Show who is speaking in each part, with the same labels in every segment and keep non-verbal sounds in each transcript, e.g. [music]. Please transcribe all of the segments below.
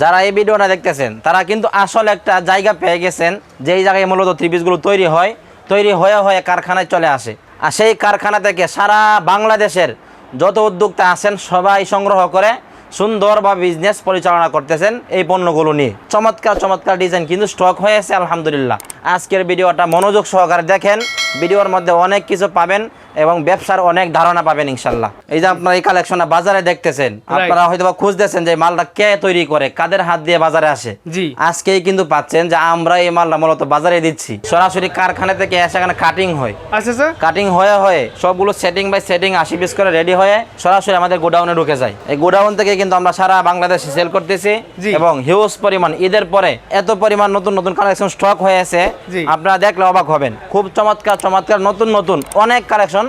Speaker 1: যারা এই ভিডিওটা দেখতেছেন, তারা কিন্তু আসল একটা জায়গা পেয়ে গেছেন, যেই জায়গায় মূলত ত্রিপিসগুলো তৈরি হয়, তৈরি হয়ে হয়ে কারখানায় চলে আসে। আর সেই কারখানা থেকে সারা বাংলাদেশের যত উদ্যোক্তা আছেন, সবাই সংগ্রহ করে সুন্দর বা বিজনেস পরিচালনা করতেছেন এই পণ্যগুলো নিয়ে। চমৎকার চমৎকার ডিজাইন কিন্তু স্টক হয়েছে আলহামদুলিল্লাহ। আজকের ভিডিওটা মনোযোগ সহকারে দেখেন ভিডিওর মধ্যে অনেক কিছু পাবেন এবং ব্যবসার অনেক ধারণা পাবেন ইনশাল্লাহ। এই যে আপনারা এই কালেকশনটা বাজারে দেখতেছেন আপনারা হয়তো বা খুঁজতেছেন যে মালটা কে তৈরি করে কাদের হাত দিয়ে বাজারে আসে।
Speaker 2: জি।
Speaker 1: আজকেই কিন্তু পাচ্ছেন যে আমরা এই মালটা মূলত বাজারে দিচ্ছি। সরাসরি কারখানা থেকে এসে এখানে কাটিং হয়।
Speaker 2: আচ্ছা আচ্ছা
Speaker 1: কাটিং হয়ে হয়ে সবগুলো সেটিং বাই সেটিং আশি পিস করে রেডি হয়ে সরাসরি আমাদের গোডাউনে ঢুকে যায়। এই গোডাউন থেকে কিন্তু আমরা সারা বাংলাদেশে সেল করতেছি এবং হিউজ পরিমাণ ঈদের পরে এত পরিমাণ নতুন নতুন কালেকশন স্টক হয়েছে
Speaker 2: আছে।
Speaker 1: আপনারা দেখলে অবাক হবেন। খুব চমৎকার চমৎকার নতুন নতুন অনেক কালেকশন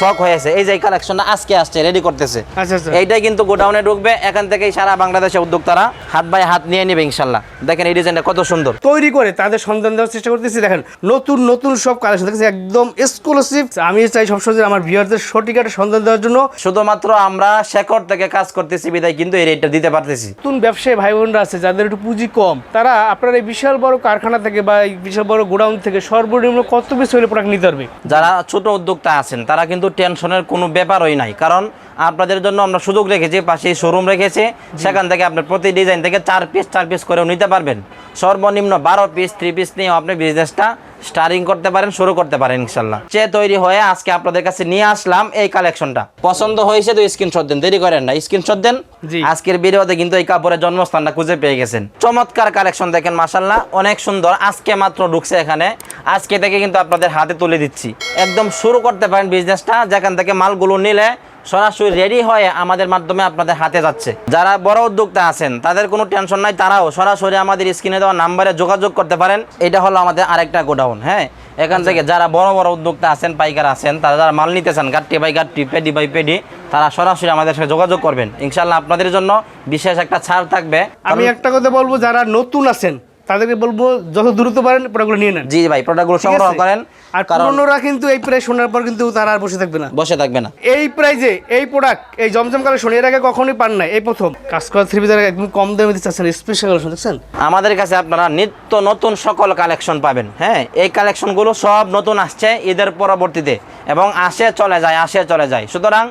Speaker 1: স্টক হয়েছে এই যে কালেকশনটা আজকে আসছে রেডি করতেছে।
Speaker 2: আচ্ছা আচ্ছা।
Speaker 1: এইটাই কিন্তু গোডাউনে ঢুকবে এখান থেকে সারা বাংলাদেশে উদ্যোক্তারা হাত বাই হাত নিয়ে নেবে ইনশাল্লাহ। দেখেন এই ডিজাইনটা কত সুন্দর।
Speaker 2: তৈরি করে তাদের সন্ধান দেওয়ার চেষ্টা করতেছি। দেখেন নতুন নতুন সব কালেকশন দেখছি একদম এক্সক্লুসিভ আমি চাই সবসময় আমার ভিউয়ারদের সঠিক একটা সন্ধান দেওয়ার জন্য।
Speaker 1: শুধুমাত্র আমরা শেকড় থেকে কাজ করতেছি বিদায় কিন্তু এই রেটটা দিতে পারতেছি।
Speaker 2: নতুন ব্যবসায়ী ভাই বোনরা আছে যাদের একটু পুঁজি কম তারা আপনার এই বিশাল বড় কারখানা থেকে বা এই বিশাল বড় গোডাউন থেকে সর্বনিম্ন কত পিস হলে প্রোডাক্ট নিতে পারবে?
Speaker 1: যারা ছোট উদ্যোক্তা আছেন তারা কিন্তু টেনশনের কোনো ব্যাপারই নাই। কারণ আপনাদের জন্য আমরা সুযোগ রেখেছি, পাশেই শোরুম রেখেছে। সেখান থেকে আপনার প্রতি ডিজাইন থেকে চার পিস চার পিস করেও নিতে পারবেন। সর্বনিম্ন বারো পিস থ্রি পিস নিয়েও আপনি বিজনেসটা স্টার্টিং করতে পারেন শুরু করতে পারেন ইনশাল্লাহ চেয়ে তৈরি হয়ে আজকে আপনাদের কাছে নিয়ে আসলাম এই কালেকশনটা পছন্দ হয়েছে তো স্ক্রিনশট দেন দেরি করেন না। স্ক্রিনশট দেন
Speaker 2: জি।
Speaker 1: আজকের ভিডিওতে কিন্তু এই কাপড়ের জন্মস্থানটা খুঁজে পেয়ে গেছেন। চমৎকার কালেকশন দেখেন মাসাল্লাহ অনেক সুন্দর। আজকে মাত্র ঢুকছে এখানে। আজকে থেকে কিন্তু আপনাদের হাতে তুলে দিচ্ছি। একদম শুরু করতে পারেন বিজনেসটা যেখান থেকে মালগুলো নিলে সরাসরি রেডি হয়ে আমাদের মাধ্যমে আপনাদের হাতে যাচ্ছে। যারা বড় উদ্যোক্তা আছেন, তাদের কোনো টেনশন নাই, তারাও সরাসরি আমাদের স্ক্রিনে দেওয়া নাম্বারে যোগাযোগ করতে পারেন। এটা হলো আমাদের আরেকটা গোডাউন হ্যাঁ? এখান থেকে যারা বড় বড় উদ্যোক্তা আছেন, পাইকার আছেন, তারা যারা মাল নিতে চান, গাট্টি বাই গাট্টি, পেডি বাই পেডি, তারা সরাসরি আমাদের সাথে যোগাযোগ করবেন। ইনশাল্লাহ আপনাদের জন্য বিশেষ একটা ছাড় থাকবে।
Speaker 2: আমি একটা কথা বলব, যারা নতুন আছেন তাদেরকে বলব যত দ্রুত পারেন প্রোডাক্টগুলো নিয়ে নেন।
Speaker 1: জি ভাই প্রোডাক্টগুলো সংগ্রহ করেন
Speaker 2: আর পুরনোরা কিন্তু এই প্রাইস শোনার পর কিন্তু তারা আর বসে থাকবে না।
Speaker 1: বসে থাকবে না।
Speaker 2: এই প্রাইজে এই প্রোডাক্ট এই জমজম কালেকশন এর আগে কখনোই পান না এই প্রথম। কাজ করা থ্রি পিজার একদম কম দামে দিতে চাচ্ছেন স্পেশাল কালেকশন দেখছেন?
Speaker 1: আমাদের কাছে আপনারা নিত্য নতুন সকল কালেকশন পাবেন হ্যাঁ? এই কালেকশনগুলো সব নতুন আসছে ঈদের পরবর্তীতে এবং আসে চলে যায় আসে চলে যায়। সুতরাং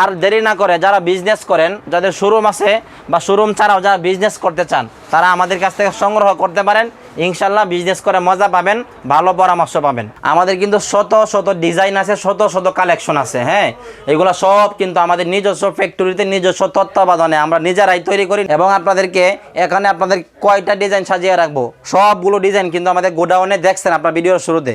Speaker 1: আর দেরি না করে যারা বিজনেস করেন, যাদের শোরুম আছে বা শোরুম ছাড়াও যারা বিজনেস করতে চান, তারা আমাদের কাছ থেকে সংগ্রহ করতে পারেন। ইনশাল্লাহ বিজনেস করে মজা পাবেন, ভালো পরামর্শ পাবেন। আমাদের কিন্তু শত শত ডিজাইন আছে, শত শত কালেকশন আছে হ্যাঁ? এগুলো সব কিন্তু আমাদের নিজস্ব ফ্যাক্টরিতে নিজস্ব তত্ত্বাবধানে আমরা নিজেরাই তৈরি করি। এবং আপনাদেরকে এখানে আপনাদের কয়টা ডিজাইন সাজিয়ে রাখব? সবগুলো ডিজাইন কিন্তু আমাদের গোডাউনে দেখছেন আপনার ভিডিওর শুরুতে।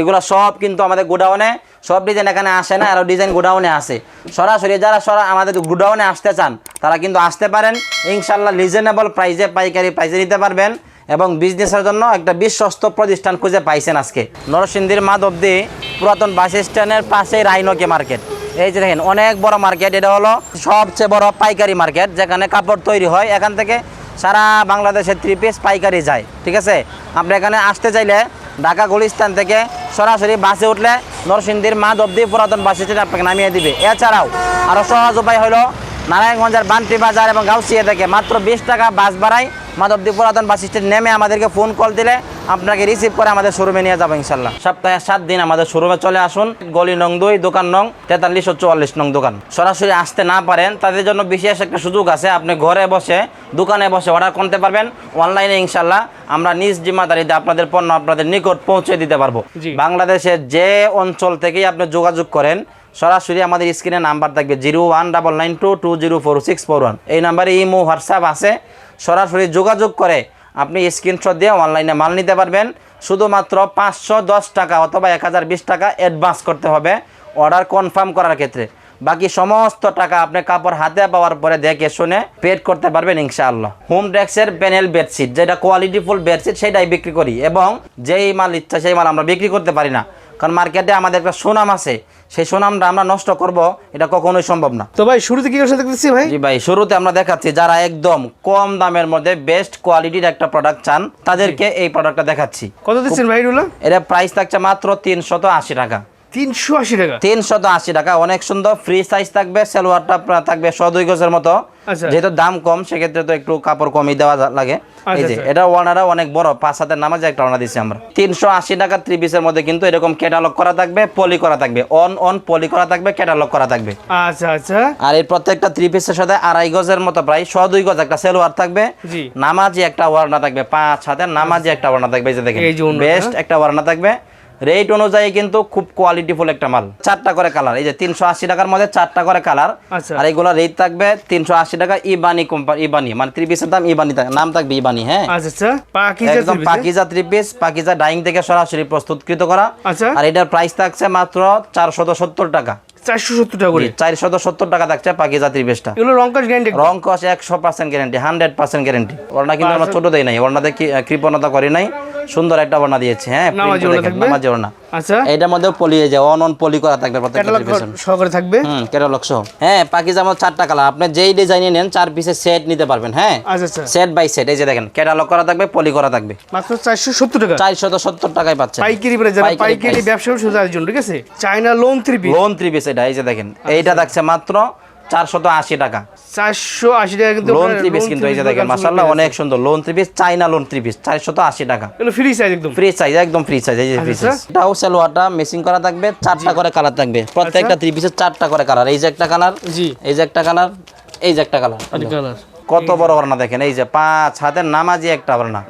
Speaker 1: এগুলো সব কিন্তু আমাদের গোডাউনে সব ডিজাইন এখানে আসে না আরও ডিজাইন গোডাউনে আসে সরাসরি যারা সরা আমাদের গোডাউনে আসতে চান, তারা কিন্তু আসতে পারেন। ইনশাল্লাহ রিজনেবল প্রাইসে পাইকারি প্রাইসে নিতে পারবেন। এবং বিজনেসের জন্য একটা বিশ্বস্ত প্রতিষ্ঠান খুঁজে পাইছেন আজকে। নরসিংদীর মাধবদী পুরাতন বাস স্ট্যান্ডের পাশেই রাইনকে মার্কেট। এই যে দেখেন, অনেক বড় মার্কেট, এটা হলো সবচেয়ে বড় পাইকারি মার্কেট, যেখানে কাপড় তৈরি হয়। এখান থেকে সারা বাংলাদেশে থ্রি পিস পাইকারি যায়, ঠিক আছে? আপনি এখানে আসতে চাইলে ঢাকা গুলিস্তান থেকে সরাসরি বাসে উঠলে নরসিংদীর মাধবদী পুরাতন বাস স্ট্যান্ড আপনাকে নামিয়ে দিবে। এছাড়াও আরও সহজ উপায় হলো নারায়ণগঞ্জের বান্তি বাজার এবং গাউসিয়া থেকে মাত্র বিশ টাকা বাস ভাড়ায় মাধবদী পুরাতন বাস স্ট্যান্ড নেমে আমাদেরকে ফোন কল দিলে আপনাকে রিসিভ করে আমাদের শোরুমে নিয়ে যাব ইনশাল্লাহ। সপ্তাহে সাত দিন আমাদের শোরুমে চলে আসুন। গলি নং দুই দোকান নং তেতাল্লিশ ও চুয়াল্লিশ নং দোকান। সরাসরি আসতে না পারেন তাদের জন্য বিশেষ একটা সুযোগ আছে। আপনি ঘরে বসে দোকানে বসে অর্ডার করতে পারবেন। অনলাইনে ইনশাল্লাহ আমরা নিজ জিম্মাদারিতে আপনাদের পণ্য আপনাদের নিকট পৌঁছে দিতে পারব। বাংলাদেশের যে অঞ্চল থেকেই আপনি যোগাযোগ করেন সরাসরি আমাদের স্ক্রিনে নাম্বার থাকবে zero one double nine two two zero four six four one. এই নাম্বারে ইমো, হোয়াটসঅ্যাপ আছে। সরাসরি যোগাযোগ করে আপনি স্ক্রিনশট দিয়ে অনলাইনে মাল নিতে পারবেন। শুধুমাত্র পাঁচশো দশ টাকা অথবা এক হাজার বিশ টাকা অ্যাডভান্স করতে হবে অর্ডার কনফার্ম করার ক্ষেত্রে। বাকি সমস্ত টাকা আপনি কাপড় হাতে পাওয়ার পরে দেখে শুনে পেড করতে পারবেন ইনশাআল্লাহ। হোম ডেক্সের প্যানেল বেডশিট যেটা কোয়ালিটিফুল বেডশিট সেটাই বিক্রি করি। এবং যেই মাল ইচ্ছা সেই মাল আমরা বিক্রি করতে পারি না। কারণ মার্কেটে আমাদের একটা সুনাম আছে। সেই সুনামটা আমরা নষ্ট করব এটা কখনোই সম্ভব না।
Speaker 2: তো ভাই শুরুতে কি করছে দেখতেছি ভাই?
Speaker 1: জি ভাই শুরুতে আমরা দেখাচ্ছি যারা একদম কম দামের মধ্যে বেস্ট কোয়ালিটির একটা প্রোডাক্ট চান তাদেরকে এই প্রোডাক্টটা দেখাচ্ছি।
Speaker 2: কত দিচ্ছেন ভাই এগুলো?
Speaker 1: এটা প্রাইস থাকছে মাত্র তিনশত আশি টাকা।
Speaker 2: তিনশো আশি টাকা।
Speaker 1: তিনশত আশি টাকা অনেক সুন্দর ফ্রি সাইজ থাকবে সালোয়ারটা আপনার থাকবে ছ দুই গজের মতো।
Speaker 2: আচ্ছা।
Speaker 1: যেহেতু দাম কম সেক্ষেত্রে তো একটু কাপড় কমই দেওয়া লাগে। এই
Speaker 2: আচ্ছা,
Speaker 1: যে
Speaker 2: আচ্ছা।
Speaker 1: এটা ওয়ানারা অনেক বড় পাঁচ হাতের নামাজে একটা ওয়ানা দিচ্ছি আমরা। তিনশো আশি টাকা থ্রি মধ্যে কিন্তু এরকম ক্যাটালগ করা থাকবে পলি করা থাকবে। অন অন পলি করা থাকবে ক্যাটালগ করা থাকবে।
Speaker 2: আচ্ছা আচ্ছা।
Speaker 1: আর এই প্রত্যেকটা থ্রি পিসের সাথে আড়াই গজের মতো প্রায় দুই গজ একটা সেলোয়ার থাকবে। নামাজি একটা ওয়ারনা থাকবে পাঁচ হাতের নামাজি একটা ওয়ারনা থাকবে এই যে দেখেন। বেস্ট একটা ওয়ারনা থাকবে। রেট অনুযায়ী কিন্তু খুব কোয়ালিটিফুল একটা মাল। চারটা করে কালার এই যে তিনশো আশি টাকার মধ্যে চারটা করে কালার
Speaker 2: আচ্ছা।
Speaker 1: আর এইগুলো রেট থাকবে তিনশো আশি টাকা ইবানি কোম্পানি ইবানি মানে থ্রি পিসের দাম ইবানি নাম থাকবে ইবানি হ্যাঁ।
Speaker 2: আচ্ছা আচ্ছা।
Speaker 1: একদম Pakiza three piece Pakiza dyeing থেকে সরাসরি প্রস্তুতকৃত করা। আর এটার প্রাইস থাকছে মাত্র চারশত সত্তর টাকা।
Speaker 2: চারশো সত্তর টাকা
Speaker 1: থাকছে
Speaker 2: এগুলো গ্যারান্টি
Speaker 1: রং একশো percent guarantee hundred percent guarantee ওড়না কিন্তু আমরা ছোট দেই নাই কি- কৃপণতা করি নাই। সুন্দর একটা ওড়না দিয়েছি হ্যাঁ
Speaker 2: নামাজি ওড়না
Speaker 1: ওড়না।
Speaker 2: আচ্ছা।
Speaker 1: এইটার মধ্যেও পলিয়ে যায় অন অন পলি করা থাকবে প্রত্যেকটা
Speaker 2: সহকারে থাকবে?
Speaker 1: হুম ক্যাটালগ সহ। হ্যাঁ পাকিজা আমার চারটা কালার আপনি যেই ডিজাইনে নেন চার পিসের সেট নিতে পারবেন হ্যাঁ?
Speaker 2: আচ্ছা আচ্ছা।
Speaker 1: সেট বাই সেট এই যে দেখেন ক্যাটালগ করা থাকবে পলি করা থাকবে।
Speaker 2: মাত্র চারশো সত্তর টাকা।
Speaker 1: চারশত সত্তর টাকায় পাচ্ছেন।
Speaker 2: পাইকারি যারা
Speaker 1: পাইকারি
Speaker 2: ব্যবসা সুবিধার জন্য ঠিক আছে? China lawn three piece
Speaker 1: lawn three piece এটা এই যে দেখেন এইটা থাকছে মাত্র চারশত আশি টাকা।
Speaker 2: চারশো আশি টাকা কিন্তু
Speaker 1: লোন থ্রি পিস কিন্তু এই যে দেখেন মাসাল্লাহ অনেক সুন্দর। Lawn three piece China lawn three piece চারশত আশি টাকা।
Speaker 2: ফ্রি সাইজ একদম।
Speaker 1: ফ্রি সাইজ একদম ফ্রি সাইজ এই যে ফ্রি
Speaker 2: আচ্ছা।
Speaker 1: সাইজ এটাও সেলোয়ারটা মেসিং করা থাকবে চারটা করে কালার থাকবে। প্রত্যেকটা থ্রি পিসের চারটা করে কালার এই যে একটা কালার
Speaker 2: জি।
Speaker 1: এই যে একটা কালার এই যে একটা কালার
Speaker 2: কালার
Speaker 1: কত বড় ওড়না দেখেন এই যে পাঁচ হাতের নামাজি একটা ওড়না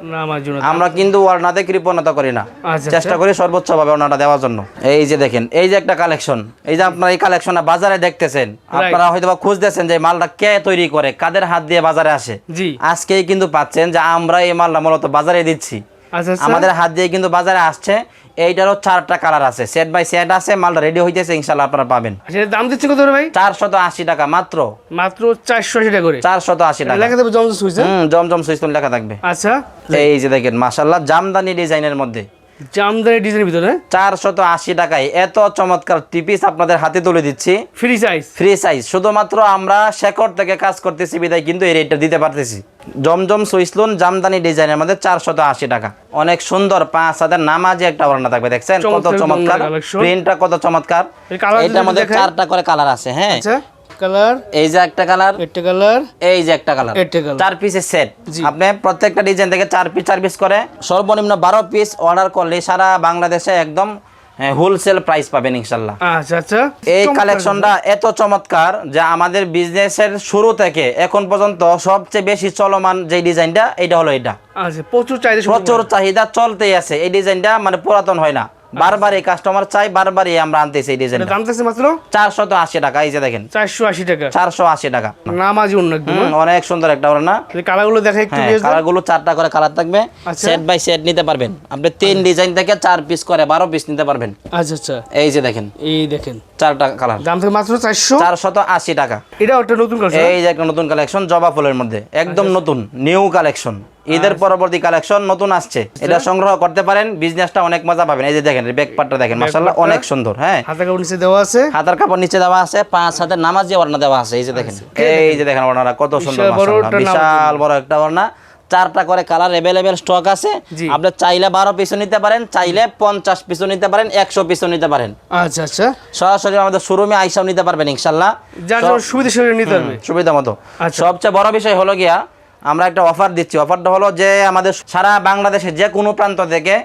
Speaker 2: আমরা
Speaker 1: কিন্তু ওড়নাতে কৃপণতা করি না।
Speaker 2: আচ্ছা,
Speaker 1: চেষ্টা করি সর্বোচ্চ ভাবে ওড়নাটা দেওয়ার জন্য। এই যে দেখেন এই যে একটা কালেকশন। এই যে আপনারা এই কালেকশনটা বাজারে দেখতেছেন আপনারা হয়তো বা খুঁজতেছেন যে মালটা কে তৈরি করে কাদের হাত দিয়ে বাজারে আসে।
Speaker 2: জি।
Speaker 1: আজকেই কিন্তু পাচ্ছেন যে আমরা এই মালটা মূলত বাজারে দিচ্ছি।
Speaker 2: আচ্ছা আচ্ছা।
Speaker 1: আমাদের হাত দিয়ে কিন্তু বাজারে আসছে। এইটারও চারটা কালার আছে। সেট বাই সেট আছে মালটা রেডি হইতেছে ইনশাল্লাহ আপনারা পাবেন।
Speaker 2: আচ্ছা দাম দিচ্ছে কত ভাই?
Speaker 1: চারশত আশি টাকা মাত্র।
Speaker 2: মাত্র চারশো আশি টাকা করে।
Speaker 1: চারশত আশি টাকা।
Speaker 2: লেখা দেবে জমজম সুইচ
Speaker 1: হুম জমজম সুইস লেখা থাকবে।
Speaker 2: আচ্ছা।
Speaker 1: এই যে দেখেন মাসাল্লাহ জামদানি ডিজাইনের মধ্যে।
Speaker 2: জামদানি ডিজাইনের ভিতরে?
Speaker 1: চারশত আশি টাকায়। এত চমৎকার টিপিস আপনাদের হাতে তুলে দিচ্ছি।
Speaker 2: ফ্রি সাইজ
Speaker 1: ফ্রি সাইজ শুধুমাত্র আমরা শেকড় থেকে কাজ করতেছি বিদায় কিন্তু এই রেটটা দিতে পারতেছি। জমজম সুইসলুন জামদানি ডিজাইনের মধ্যে চারশত আশি টাকা। অনেক সুন্দর পাঁচ হাজার নামাজে একটা ওড়না থাকবে দেখছেন? কত
Speaker 2: চমৎকার
Speaker 1: প্রিন্টটা কত চমৎকার। এটার মধ্যে। চারটা করে কালার আছে হ্যাঁ?
Speaker 2: আচ্ছা। কালার?
Speaker 1: এই যে একটা কালার।
Speaker 2: একটা কালার?
Speaker 1: এই যে একটা কালার।
Speaker 2: একটা colour।
Speaker 1: চার পিসের সেট আপনি প্রত্যেকটা ডিজাইন থেকে চার পিস চার পিস করে সর্বনিম্ন বারো পিস অর্ডার করলে সারা বাংলাদেশে একদম হোলসেল প্রাইস পাবেন ইনশাল্লাহ।
Speaker 2: আচ্ছা আচ্ছা।
Speaker 1: এই কালেকশনটা এত চমৎকার যে আমাদের বিজনেসের শুরু থেকে এখন পর্যন্ত সবচেয়ে বেশি চলমান যে ডিজাইনটা এটা হলো এটা।
Speaker 2: আচ্ছা প্রচুর চাহিদা
Speaker 1: প্রচুর চাহিদা চলতেই আছে। এই ডিজাইনটা মানে পুরাতন হয় না। বারবারই কাস্টমার চাই বারবারই আমরা আনতেছি এই
Speaker 2: এটা
Speaker 1: ডিজাইনটা
Speaker 2: দাম থাকছে মাত্র?
Speaker 1: চারশত আশি টাকা এই যে দেখেন।
Speaker 2: চারশো আশি টাকা।
Speaker 1: চারশো আশি টাকা।
Speaker 2: নামাজি অন্য একদম
Speaker 1: অনেক সুন্দর একটা ওরা না
Speaker 2: কালারগুলো দেখে একটু
Speaker 1: হ্যাঁ কালারগুলো চারটা করে কালার থাকবে।
Speaker 2: আচ্ছা।
Speaker 1: সেট বাই সেট নিতে পারবেন। আপনি তিন ডিজাইন থেকে চার পিস করে বারো পিস নিতে পারবেন।
Speaker 2: আচ্ছা আচ্ছা।
Speaker 1: এই যে দেখেন।
Speaker 2: এই দেখেন।
Speaker 1: চারটা কালার
Speaker 2: দাম থেকে মাত্র চারশো?
Speaker 1: চারশত আশি টাকা।
Speaker 2: এটাও একটা নতুন কালার
Speaker 1: এই যে একটা নতুন কালেকশন জবা ফুলের মধ্যে। একদম
Speaker 2: আচ্ছা।
Speaker 1: নতুন নিউ কালেকশন ঈদের পরবর্তী কালেকশন নতুন আসছে।
Speaker 2: আচ্ছা।
Speaker 1: এটা সংগ্রহ করতে পারেন বিজনেসটা অনেক মজা পাবেন। এই যে দেখেন ব্যাক পার্টটা দেখেন মাশাআল্লাহ অনেক সুন্দর হ্যাঁ।
Speaker 2: হাতে কাপড় নিচে দেওয়া আছে।
Speaker 1: হাতার কাপড় নিচে দেওয়া আছে পাঁচ হাতের নামাজি ওড়না দেওয়া আছে এই যে দেখেন। এই যে দেখেন ওড়নাটা কত সুন্দর
Speaker 2: বিশাল বড় একটা
Speaker 1: ওড়না। চারটা করে কালার অ্যাভেলেবেল স্টক আছে। আপনি চাইলে বারো পিসও নিতে পারেন চাইলে পঞ্চাশ পিসও নিতে পারেন একশো পিসও নিতে পারেন।
Speaker 2: আচ্ছা আচ্ছা।
Speaker 1: সরাসরি আমাদের শোরুমে আইসাও নিতে পারবেন ইনশাল্লাহ
Speaker 2: সুবিধা
Speaker 1: মতো।
Speaker 2: আচ্ছা।
Speaker 1: সবচেয়ে বড় বিষয় হলো গিয়া আমরা একটা অফার দিচ্ছি। অফারটা হলো যে আমাদের সারা বাংলাদেশে যে কোনো প্রান্ত থেকে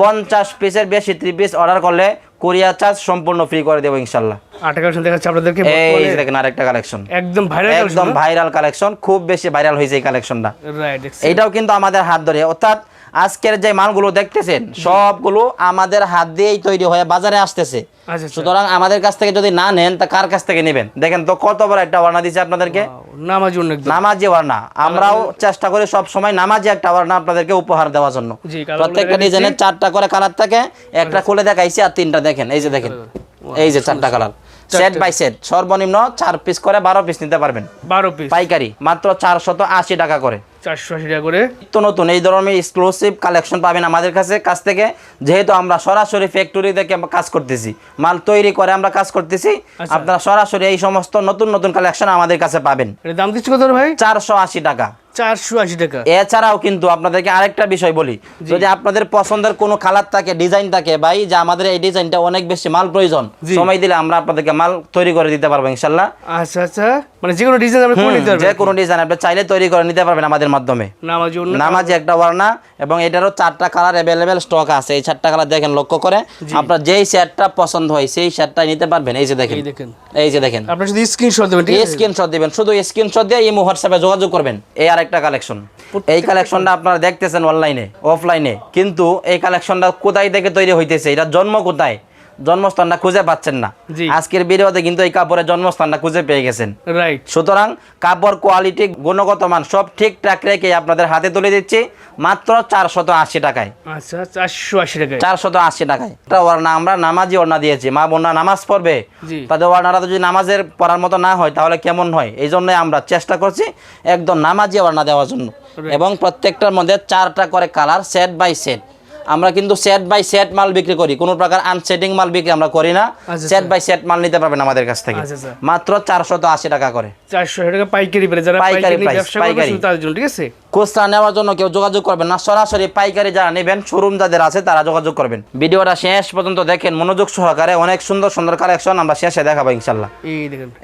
Speaker 1: পঞ্চাশ পিসের বেশি ত্রিশ পিস অর্ডার করলে কোরিয়ার চার্জ সম্পূর্ণ ফ্রি করে দেবো ইনশাল্লাহ।
Speaker 2: আট কালেকশন দেখাচ্ছে আপনাদেরকে।
Speaker 1: এই দেখেন আরেকটা কালেকশন
Speaker 2: একদম ভাইরাল
Speaker 1: একদম ভাইরাল কালেকশন খুব বেশি ভাইরাল হয়েছে এই কালেকশনটা
Speaker 2: রাইট
Speaker 1: এইটাও কিন্তু আমাদের হাত ধরে। অর্থাৎ আজকের যে মালগুলো দেখতেছেন সবগুলো আমাদের হাত দিয়েই তৈরি হয়ে বাজারে আসতেছে।
Speaker 2: আচ্ছা আচ্ছা।
Speaker 1: সুতরাং আমাদের কাছ থেকে যদি না নেন তা কার কাছ থেকে নেবেন? দেখেন তো কত বড় একটা ওয়ার্না দিচ্ছে আপনাদেরকে।
Speaker 2: নামাজি
Speaker 1: নামাজি ওয়ার্না। আমরাও চেষ্টা করি সব সময় নামাজি একটা ওয়ার্না আপনাদেরকে উপহার দেওয়ার জন্য। প্রত্যেকটা ডিজাইনের চারটা করে কালার থাকে একটা খুলে দেখাইছি আর তিনটা দেখেন। এই যে দেখেন। এই যে চারটা কালার। সেট বাই সেট সর্বনিম্ন চার পিস করে বারো পিস নিতে পারবেন।
Speaker 2: বারো পিস
Speaker 1: পাইকারি মাত্র চারশত আশি টাকা করে।
Speaker 2: চারশো আশি টাকা করে।
Speaker 1: নিত্য নতুন এই ধরনের এক্সক্লুসিভ কালেকশন পাবেন আমাদের কাছে কাছ থেকে। যেহেতু আমরা সরাসরি ফ্যাক্টরি থেকে আমরা কাজ করতেছি মাল তৈরি করে আমরা কাজ করতেছি
Speaker 2: আচ্ছা।
Speaker 1: আপনারা সরাসরি এই সমস্ত নতুন নতুন কালেকশন আমাদের কাছে পাবেন।
Speaker 2: দাম দিচ্ছি কত ভাই?
Speaker 1: চারশো আশি টাকা।
Speaker 2: চারশো আশি টাকা।
Speaker 1: এছাড়াও কিন্তু আপনাদেরকে আরেকটা বিষয় বলি যদি আপনাদের পছন্দের কোনো কালার থাকে ডিজাইন থাকে ভাই যে আমাদের এই ডিজাইনটা অনেক বেশি মাল প্রয়োজন সময় দিলে আমরা আপনাদেরকে মাল তৈরি করে দিতে পারব ইনশাল্লাহ।
Speaker 2: আচ্ছা আচ্ছা। মানে যে কোনো ডিজাইন আপনি করে নিতে
Speaker 1: যে কোনো ডিজাইন আপনি চাইলে তৈরি করে নিতে পারবেন আমাদের মাধ্যমে।
Speaker 2: নামাজ
Speaker 1: একটা ওয়ার্না এবং এটারও চারটা কালার অ্যাভেলেবেল স্টক আছে। এই চারটা কালার দেখেন লক্ষ্য করে আপনার যেই শার্টটা পছন্দ হয় সেই শার্টটাই নিতে পারবেন। এই যে দেখেন।
Speaker 2: এই
Speaker 1: যে দেখেন।
Speaker 2: আপনার শুধু স্ক্রিনশট দেবেন
Speaker 1: স্ক্রিনশট দিবেন। শুধু স্ক্রিনশট দিয়ে এই হোয়াটসঅ্যাপে যোগাযোগ করবেন। এই আরেকটা কালেকশন এই কালেকশনটা আপনারা দেখতেছেন অনলাইনে অফলাইনে কিন্তু এই কালেকশনটা কোথায় থেকে তৈরি হইতেছে? এটা জন্ম কোথায়? জন্মস্থানটা খুঁজে পাচ্ছেন না। আজকের ভিডিওতে কিন্তু এই কাপড়ের জন্মস্থানটা খুঁজে পেয়ে গেছেন।
Speaker 2: রাইট
Speaker 1: সুতরাং কাপড় কোয়ালিটি গুণগত মান সব ঠিকঠাক রেখে আপনাদের হাতে তুলে দিচ্ছি মাত্র চারশত আশি টাকায়।
Speaker 2: আচ্ছা চারশো আশি টাকায়।
Speaker 1: চারশত আশি টাকায়। ওড়না আমরা নামাজি ওড়না দিয়েছি মা বোনরা নামাজ পড়বে। তাদের ওড়নাটা যদি নামাজের পড়ার মতো না হয় তাহলে কেমন হয়? এই জন্যই আমরা চেষ্টা করছি একদম নামাজি ওড়না দেওয়ার জন্য। এবং প্রত্যেকটার মধ্যে চারটা করে কালার সেট বাই সেট আমরা কিন্তু সেট বাই সেট মাল বিক্রি করি। কোনো প্রকার আনসেটিং মাল বিক্রি আমরা করি না। সেট বাই সেট মাল নিতে পারবেন আমাদের কাছ থেকে।
Speaker 2: আচ্ছা, আচ্ছা।
Speaker 1: মাত্র চারশত আশি টাকা করে।
Speaker 2: চারশো আশি টাকা পাইকারি যারা
Speaker 1: পাইকারি
Speaker 2: পাইকারি ঠিক আছে?
Speaker 1: খুচরা নেওয়ার জন্য কেউ যোগাযোগ করবেন না। সরাসরি পাইকারি যারা নেবেন শোরুম যাদের আছে তারা যোগাযোগ করবেন। ভিডিওটা শেষ পর্যন্ত দেখেন মনোযোগ সহকারে অনেক সুন্দর সুন্দর কালেকশন আমরা শেষে দেখাবো ইনশাল্লাহ।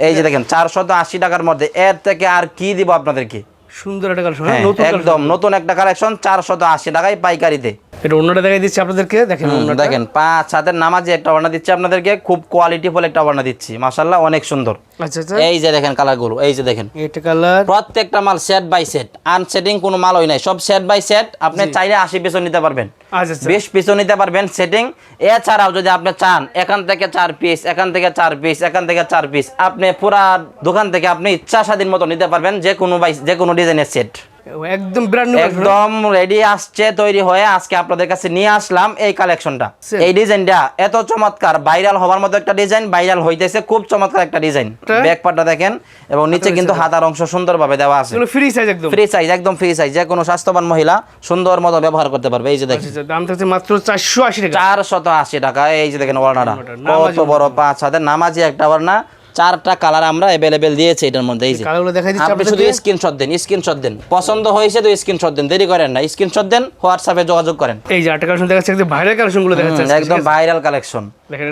Speaker 2: এই
Speaker 1: যে দেখেন চারশত আশি টাকার মধ্যে। এর থেকে আর কি দিব আপনাদেরকে?
Speaker 2: সুন্দর একটা কালেকশন
Speaker 1: হ্যাঁ, একদম
Speaker 2: একদম
Speaker 1: নতুন একটা কালেকশন চারশত আশি টাকায় পাইকারিতে।
Speaker 2: এটা অন্যটা দেখাই দিচ্ছি আপনাদেরকে। দেখেন
Speaker 1: দেখেন পাঁচ হাতের নামাজে একটা বর্ণা দিচ্ছি আপনাদেরকে খুব কোয়ালিটি ফুল একটা বর্ণা দিচ্ছি। মাসাল্লাহ অনেক সুন্দর।
Speaker 2: আচ্ছা আচ্ছা।
Speaker 1: এই যে দেখেন কালারগুলো এই যে দেখেন।
Speaker 2: এটা কালার
Speaker 1: প্রত্যেকটা মাল সেট বাই সেট আনসেটিং কোনো মাল হয় নাই। সব সেট বাই সেট আপনি চাইলে আশি পিসও নিতে পারবেন।
Speaker 2: আচ্ছা আচ্ছা।
Speaker 1: বিশ পিসও নিতে পারবেন সেটিং এছাড়াও যদি আপনি চান এখান থেকে চার পিস এখান থেকে চার পিস এখান থেকে চার পিস আপনি পুরা দোকান থেকে আপনি ইচ্ছা স্বাধীন মতো নিতে পারবেন যে কোনো বাই যে কোনো ডিজাইনের সেট
Speaker 2: একদম ব্র্যান্ড নিউ
Speaker 1: একদম রেডি আসছে তৈরি হয়ে আজকে আপনাদের কাছে নিয়ে আসলাম এই কালেকশনটা এই ডিজাইনটা এত চমৎকার ভাইরাল হওয়ার মতো একটা ডিজাইন ভাইরাল হইতেছে খুব চমৎকার একটা ডিজাইন ব্যাক পার্টটা দেখেন এবং নিচে কিন্তু হাতার অংশ সুন্দরভাবে দেওয়া আছে।
Speaker 2: ফ্রি সাইজ একদম।
Speaker 1: ফ্রি সাইজ একদম ফ্রি সাইজ যে কোনো স্বাস্থ্যবান মহিলা সুন্দর মতো ব্যবহার করতে পারবে। এই যে দেখেন।
Speaker 2: আচ্ছা আচ্ছা, দাম থাকছে মাত্র চারশো আশি টাকা।
Speaker 1: চার শত আশি টাকা এই যে দেখেন
Speaker 2: নামাজি
Speaker 1: কত বড় পাঁচ হাতে নামাজি একটা ওয়ার্না চারটা কালার আমরা অ্যাভেলেবেল দিয়েছি এটার মধ্যে এই যে।
Speaker 2: কালারগুলো দেখাই দিচ্ছি
Speaker 1: আপনি শুধু স্ক্রিনশট দেন স্ক্রিনশট দেন। পছন্দ হয়েছে তো স্ক্রিনশট দেন দেরি করেন না স্ক্রিনশট দেন হোয়াটসঅ্যাপে যোগাযোগ করেন।
Speaker 2: এই যে আটটা কালেকশন দেখাচ্ছে একদম ভাইরাল দেখাচ্ছে
Speaker 1: একদম ভাইরাল কালেকশন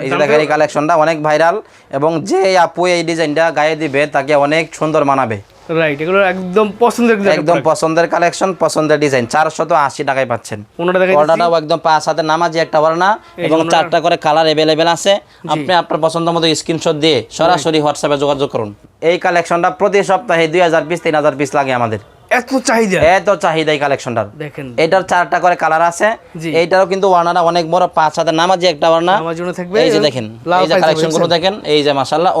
Speaker 1: এই যে দেখেন এই কালেকশনটা অনেক ভাইরাল এবং যে আপু এই ডিজাইনটা গায়ে দিবে তাকে অনেক সুন্দর মানাবে।
Speaker 2: রাইট এগুলো একদম পছন্দের
Speaker 1: একদম পছন্দের কালেকশন পছন্দের ডিজাইন চারশত আশি টাকায় পাচ্ছেন। অর্ডারটাও একদম পাঁচ হাতে নামাজি একটা ওড়না এবং চারটা করে কালার অ্যাভেলেবেল আছে। আপনি আপনার পছন্দ মতো স্ক্রিনশট দিয়ে সরাসরি হোয়াটসঅ্যাপে যোগাযোগ করুন। এই কালেকশনটা প্রতি সপ্তাহে দুই হাজার পিস তিন হাজার পিস লাগে আমাদের।
Speaker 2: এত চাহিদা।
Speaker 1: এত চাহিদা এই কালেকশনটার
Speaker 2: দেখেন।
Speaker 1: এটার চারটা করে কালার আছে। এইটারও কিন্তু ওয়ার্নারা অনেক বড় পাঁচ হাতে নামাজি একটা ওয়ার্না
Speaker 2: জন্য থাকবে।
Speaker 1: এই যে দেখেন এই যে
Speaker 2: কালেকশনগুলো
Speaker 1: দেখেন এই যে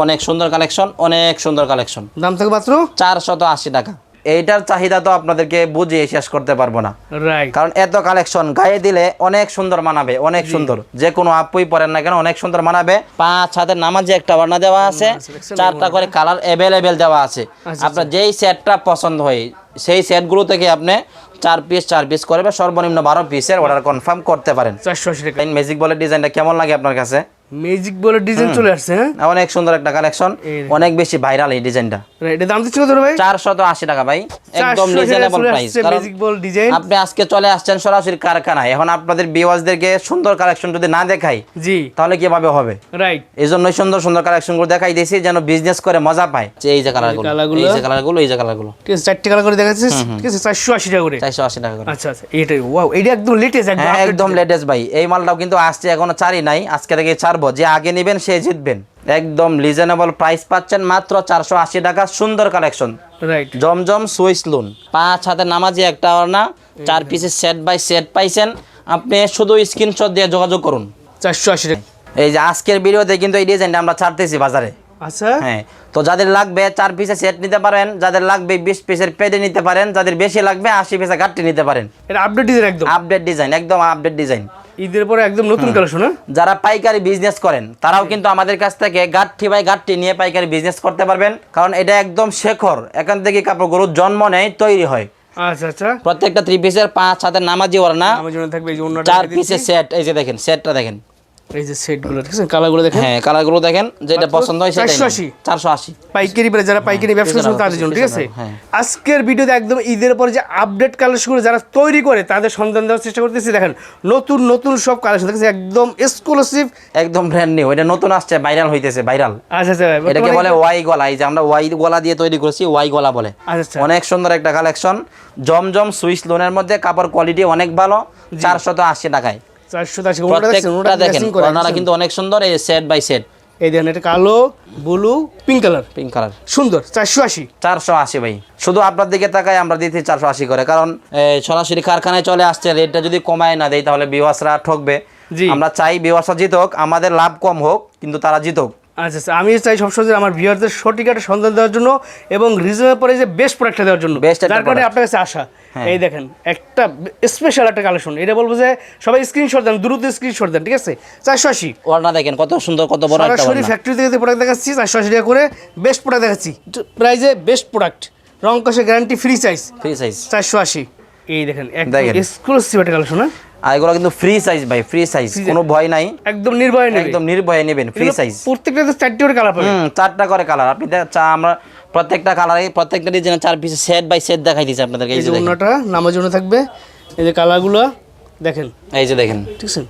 Speaker 1: অনেক সুন্দর কালেকশন অনেক সুন্দর কালেকশন
Speaker 2: দাম থাকবে মাত্র?
Speaker 1: চারশত আশি টাকা। এইটার চাহিদা তো আপনাদেরকে বুঝিয়ে শেষ করতে পারব না। কারণ এত কালেকশন গায়ে দিলে অনেক সুন্দর মানাবে অনেক সুন্দর। যে কোনো আপুই পরেন না কেন অনেক সুন্দর মানাবে। পাঁচ হাতের নামাজে একটা বার্না দেওয়া আছে চারটা করে কালার অ্যাভেলেবেল দেওয়া আছে।
Speaker 2: আচ্ছা,
Speaker 1: আপনার যেই সেটটা পছন্দ হয় সেই সেটগুলো থেকে আপনি চার পিস চার পিস করবে সর্বনিম্ন বারো পিসের অর্ডার কনফার্ম করতে পারেন। ম্যাজিক বলের ডিজাইনটা কেমন লাগে আপনার কাছে?
Speaker 2: ম্যাজিক বলে ডিজাইন চলে আসছে হ্যাঁ?
Speaker 1: অনেক সুন্দর একটা কালেকশন অনেক বেশি ভাইরাল এই ডিজাইনটা
Speaker 2: রাইট এর দাম দিচ্ছি কত রে ভাই?
Speaker 1: চারশত আশি টাকা ভাই। একদম reasonable price
Speaker 2: magic ball design
Speaker 1: আপনি আজকে চলে আসছেন সরাসরি কারখানায়। এখন আপনাদের বিওয়াজদেরকে সুন্দর কালেকশন যদি না দেখাই
Speaker 2: জি।
Speaker 1: তাহলে কীভাবে হবে?
Speaker 2: রাইট।
Speaker 1: এই জন্যই সুন্দর সুন্দর কালেকশনগুলো দেখাই দিয়েছি যেন বিজনেস করে মজা পায়। যে এই যে কালারগুলো
Speaker 2: কালারগুলো।
Speaker 1: এই যে কালারগুলো এই যে কালারগুলো
Speaker 2: ঠিক আছে চারটে কালার করে দেখাচ্ছে ঠিক আছে চারশো আশি টাকা করে।
Speaker 1: চারশো আশি টাকা করে।
Speaker 2: আচ্ছা আচ্ছা এটাই ওয়াও এটা একদম লেটেস্ট একদম
Speaker 1: হ্যাঁ একদম লেটেস্ট ভাই। এই মালটাও কিন্তু আসছে এখনও চারি নাই। আজকে থেকে ছাড়বো যে আগে নেবেন সে জিতবেন। একদম রিজনেবল প্রাইস পাচ্ছেন মাত্র চারশো আশি টাকা সুন্দর কালেকশন জমজম সুইস লুন পাঁচ হাতে নামাজি একটা না চার পিসের সেট বাই সেট পাইছেন। আপনি শুধু স্ক্রিনশট দিয়ে যোগাযোগ করুন।
Speaker 2: চারশো আশি টাকা।
Speaker 1: এই যে আজকের ভিডিওতে কিন্তু এই ডিজাইনটা আমরা ছাড়তেছি বাজারে।
Speaker 2: আচ্ছা।
Speaker 1: হ্যাঁ তো যাদের লাগবে চার পিসের সেট নিতে পারেন যাদের লাগবে বিশ পিসের পেডে নিতে পারেন যাদের বেশি লাগবে আশি পিসের গাঠটি নিতে পারেন।
Speaker 2: এটা আপডেট ডিজাইন একদম।
Speaker 1: আপডেট ডিজাইন একদম আপডেট ডিজাইন
Speaker 2: ঈদের পরে একদম নতুন কালেকশন হ্যাঁ?
Speaker 1: যারা পাইকারি বিজনেস করেন তারাও কিন্তু আমাদের কাছ থেকে গাঠটি বাই গাঠটি নিয়ে পাইকারি বিজনেস করতে পারবেন। কারণ এটা একদম শেখর। এখান থেকে কাপড় গরুর জন্ম নেয় তৈরি হয়।
Speaker 2: আচ্ছা আচ্ছা।
Speaker 1: প্রত্যেকটা থ্রি পিসের পাঁচ হাতের নামাজি
Speaker 2: ওরা না
Speaker 1: চার। পিসের সেট এই যে দেখেন সেটটা দেখেন।
Speaker 2: এই যে সেটগুলো ঠিক আছে? কালারগুলো দেখেন।
Speaker 1: হ্যাঁ কালারগুলো দেখেন যেটা পছন্দ হয় সেটাই
Speaker 2: 480
Speaker 1: চারশো আশি।
Speaker 2: পাইকারি বাজার যারা পাইকারি ব্যবসা
Speaker 1: এছাড়াও
Speaker 2: তাদের জন্য ঠিক আছে?
Speaker 1: হ্যাঁ।
Speaker 2: আজকের ভিডিওতে একদম ঈদের পরে যে আপডেট কালেকশনগুলো যারা তৈরি করে তাদের সন্ধান দেওয়ার চেষ্টা করতেছি। দেখেন নতুন নতুন সব কালেকশন দেখেছি একদম এক্সক্লুসিভ
Speaker 1: একদম ব্র্যান্ড নিউ এটা নতুন আসছে ভাইরাল হইতেছে ভাইরাল
Speaker 2: আচ্ছা আচ্ছা
Speaker 1: এটাকে বলে ওয়াই গলা এই যে আমরা ওয়াই গলা দিয়ে তৈরি করেছি ওয়াই গলা বলে।
Speaker 2: আচ্ছা আচ্ছা।
Speaker 1: অনেক সুন্দর একটা কালেকশন জমজম সুইস লোনের মধ্যে কাপড় কোয়ালিটি অনেক ভালো চারশত আশি টাকায়।
Speaker 2: চারশো আশি ওনাটা দেখছেন ওনাটা
Speaker 1: প্রত্যেকটা দেখেন ওনারা কিন্তু অনেক সুন্দর এই সেট বাই সেট
Speaker 2: এই দেখেন এটা কালো blue pink colour
Speaker 1: pink colour
Speaker 2: সুন্দর চারশো আশি।
Speaker 1: চারশো আশি ভাই। শুধু আপনার দিকে তাকাই আমরা দিতে চারশো আশি করে কারণ সরাসরি কারখানায় চলে আসছে রেটটা যদি কমায় না দেয় তাহলে বিওয়াসরা ঠকবে। আমরা চাই বিওয়াসরা জিতক আমাদের লাভ কম হোক কিন্তু তারা জিতক।
Speaker 2: আচ্ছা আচ্ছা আমি চাই সবসময় আমার ভিউয়ারদের সঠিক একটা সন্ধান দেওয়ার জন্য এবং রিজনেবল পরে যে বেস্ট প্রোডাক্টটা দেওয়ার জন্য। যার কারণে আপনার কাছে আসা
Speaker 1: হ্যাঁ।
Speaker 2: এই দেখেন একটা স্পেশাল একটা কালেকশন এটা বলব যে সবাই স্ক্রিনশট দেন দ্রুত স্ক্রিনশট দেন ঠিক আছে? চারশো আশি।
Speaker 1: ওড়না দেখেন কত সুন্দর কত বড় একটা
Speaker 2: সরাসরি ফ্যাক্টরি থেকে প্রোডাক্ট দেখাচ্ছি চারশো আশি টাকা করে বেস্ট প্রোডাক্ট দেখাচ্ছি। প্রাইজে বেস্ট প্রোডাক্ট রং কষে guarantee free size
Speaker 1: free size
Speaker 2: চারশো আশি। এই দেখেন এক্সক্লুসিভ একটা কালেকশন হ্যাঁ?
Speaker 1: আর এগুলো কিন্তু ফ্রি সাইজ ভাই ফ্রি সাইজ কোনো ভয় নাই।
Speaker 2: একদম নির্ভয় নেবে।
Speaker 1: একদম নির্ভয়ে নেবেন ফ্রি সাইজ
Speaker 2: প্রত্যেকটা চারটি করে কালার পাবে
Speaker 1: হুম চারটা করে কালার আপনি চা আমরা প্রত্যেকটা কালারে প্রত্যেকটা ডিজাইনে চার পিস সেট বাই সেট দেখাই দিয়েছি আপনাদেরকে এই যে
Speaker 2: অন্যটা নামার জন্য থাকবে। এই যে কালারগুলো দেখেন।
Speaker 1: এই যে দেখেন।
Speaker 2: ঠিক আছে?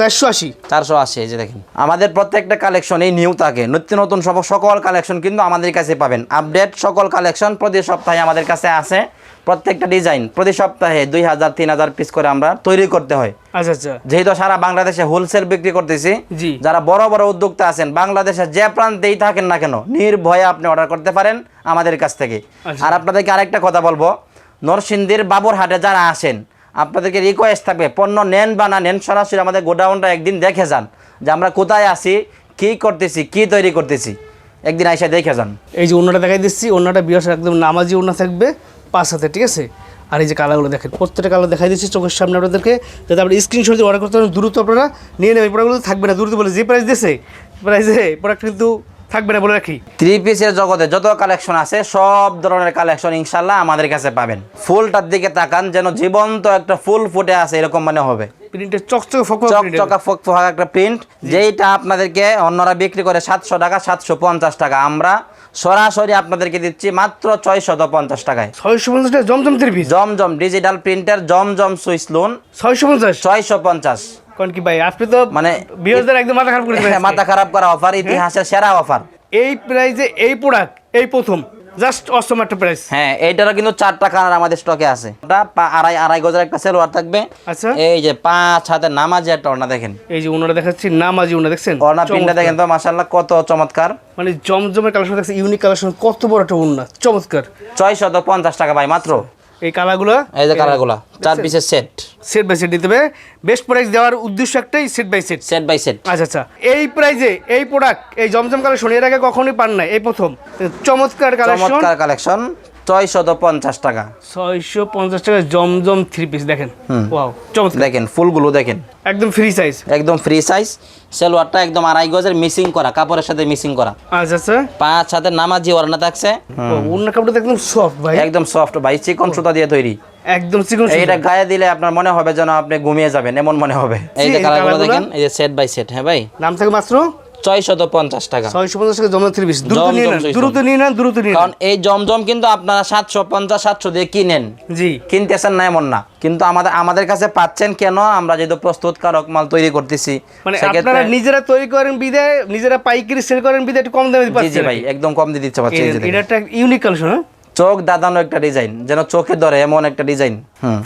Speaker 2: চারশো আশি।
Speaker 1: চারশো আশি এই যে দেখেন। আমাদের প্রত্যেকটা কালেকশন এই নিউ থাকে। নিত্য নতুন সব সকল কালেকশন কিন্তু আমাদের কাছে পাবেন। আপডেট সকল কালেকশন প্রতি সপ্তাহে আমাদের কাছে আসে প্রত্যেকটা ডিজাইন প্রতি সপ্তাহে দুই হাজার তিন হাজার পিস করে আমরা তৈরি করতে হয়।
Speaker 2: আচ্ছা আচ্ছা।
Speaker 1: যেহেতু সারা বাংলাদেশে হোলসেল বিক্রি করতেছি যারা বড় বড় উদ্যোক্তা আছেন বাংলাদেশে যে প্রান্তেই থাকেন না কেন নির্ভয়ে আপনি অর্ডার করতে পারেন আমাদের কাছ থেকে।
Speaker 2: আচ্ছা।
Speaker 1: আর আপনাদেরকে আরেকটা কথা বলব নরসিংদীর বাবুরহাটে যারা আসেন আপনাদেরকে রিকোয়েস্ট থাকবে পণ্য নেন বা না নেন সরাসরি আমাদের গোডাউনটা একদিন দেখে যান যে আমরা কোথায় আছি কি করতেছি কি তৈরি করতেছি। একদিন আইসা দেখে যান।
Speaker 2: এই যে অন্যটা দেখাই দিচ্ছি অন্যটা বিয়াস একদম নামাজি অন্য থাকবে। পাঁচ হাতে ঠিক আছে? আর এই যে কালারগুলো দেখেন প্রত্যেকটা কালার দেখাই দিচ্ছি চোখের সামনে আপনাদেরকে যাতে আপনি স্ক্রিনশট দিয়ে অর্ডার করতে পারেন। দ্রুত আপনারা নিয়ে নেবেন। প্রোডাক্টগুলো থাকবে না দ্রুত বলে যে প্রাইস দিয়েছে প্রাইসে প্রোডাক্ট কিন্তু থাকবে না বলে রাখি।
Speaker 1: থ্রি পিসের জগতে যত কালেকশন আছে সব ধরনের কালেকশন ইনশাল্লাহ আমাদের কাছে পাবেন। ফুলটার দিকে তাকান যেন জীবন্ত একটা ফুল ফুটে আছে এরকম মানে হবে।
Speaker 2: প্রিন্টের চকচকে
Speaker 1: চকচকা একটা প্রিন্ট যেইটা আপনাদেরকে অন্যরা বিক্রি করে সাতশো টাকা সাতশো পঞ্চাশ টাকা। আমরা সরাসরি আপনাদেরকে দিচ্ছি মাত্র ছয়শত পঞ্চাশ টাকায়।
Speaker 2: ছয়শো পঞ্চাশ টাকা Zamzam three
Speaker 1: Zamzam digital printer Zamzam Swiss lawn
Speaker 2: ছয়শো পঞ্চাশ?
Speaker 1: ছয়শো পঞ্চাশ।
Speaker 2: কারণ কি ভাই আপনি তো মানে
Speaker 1: মানে-
Speaker 2: একদম মাথা খারাপ করে [laughs]
Speaker 1: মাথা খারাপ করা অফার ইতিহাসের সেরা অফার
Speaker 2: এই প্রাইজে এই প্রোডাক্ট এই প্রথম। জাস্ট অসম একটা প্রাইস
Speaker 1: হ্যাঁ এইটারও কিন্তু চারটা কালার আমাদের স্টকে আছে। ওটা আড়াই আড়াই গজের একটা সেলোয়ার থাকবে।
Speaker 2: আচ্ছা।
Speaker 1: এই যে পাঁচ হাতে নামাজি একটা ওনা দেখেন।
Speaker 2: এই যে ওনারা দেখাচ্ছি নামাজি ওনা দেখছেন?
Speaker 1: ওনা পিনটা দেখেন তো মাসাল্লাহ কত চমৎকার।
Speaker 2: মানে জমজমের কালেকশন দেখছে ইউনিক কালেকশন কত বড় একটা ওনা চমৎকার।
Speaker 1: ছয়শত পঞ্চাশ টাকা ভাই মাত্র।
Speaker 2: এই কালারগুলো?
Speaker 1: এই যে কালারগুলো চার পিসের সেট
Speaker 2: সেট বাই সেট দিতে হবে। বেস্ট প্রাইস দেওয়ার উদ্দেশ্য একটাই set by set
Speaker 1: set by set
Speaker 2: আচ্ছা আচ্ছা। এই প্রাইজে এই প্রোডাক্ট এই জমজম কালেকশন এর আগে কখনোই পান নাই এই প্রথম। চমৎকার কালেকশন
Speaker 1: চমৎকার কালেকশন ছয়শত পঞ্চাশ টাকা।
Speaker 2: ছয়শো পঞ্চাশ টাকা জমজম থ্রি পিস দেখেন। ওয়াও চমৎকার।
Speaker 1: দেখেন ফুলগুলো দেখেন।
Speaker 2: একদম ফ্রি সাইজ
Speaker 1: একদম ফ্রি সাইজ সেলোয়ারটা একদম আড়াই গজের মিসিং করা কাপড়ের সাথে মিসিং করা।
Speaker 2: আচ্ছা আচ্ছা।
Speaker 1: পাঁচ হাতে নামাজি ওড়না থাকছে।
Speaker 2: উন্না কাপড়টা একদম সফট ভাই।
Speaker 1: একদম সফট ভাই চিকন সুতা দিয়ে তৈরি।
Speaker 2: একদম চিকন
Speaker 1: গায়ে দিলে আপনার মনে হবে যেন আপনি ঘুমিয়ে যাবেন এমন মনে হবে। এই যে কালারগুলো? দেখেন এই যে সেট বাই সেট হ্যাঁ ভাই?
Speaker 2: দাম থাকে মাত্র
Speaker 1: ছয়শত পঞ্চাশ টাকা।
Speaker 2: ছয়শো পঞ্চাশ টাকা জমজম থ্রি পিস দ্রুত নিয়ে নেন দ্রুত নিয়ে নেন দ্রুত নিয়ে
Speaker 1: কারণ এই জমজম কিন্তু আপনারা সাতশো পঞ্চাশ সাতশো দিয়ে কিনেন।
Speaker 2: জি।
Speaker 1: কিনতেছেন না এমন না। কিন্তু আমাদের আমাদের কাছে পাচ্ছেন কেন? আমরা যেহেতু প্রস্তুতকারক মাল তৈরি করতেছি
Speaker 2: মানে আপনারা নিজেরা তৈরি করেন বিদে নিজেরা পাইকারি সেল করেন বিদে একটু কম দামে পাচ্ছেন।
Speaker 1: ভাই একদম কম দিয়ে দিচ্ছে দেখেন।
Speaker 2: এটা একটা ইউনিক কালেকশন হ্যাঁ?
Speaker 1: চোখ দাদানো একটা ডিজাইন যেন চোখে ধরে এমন একটা ডিজাইন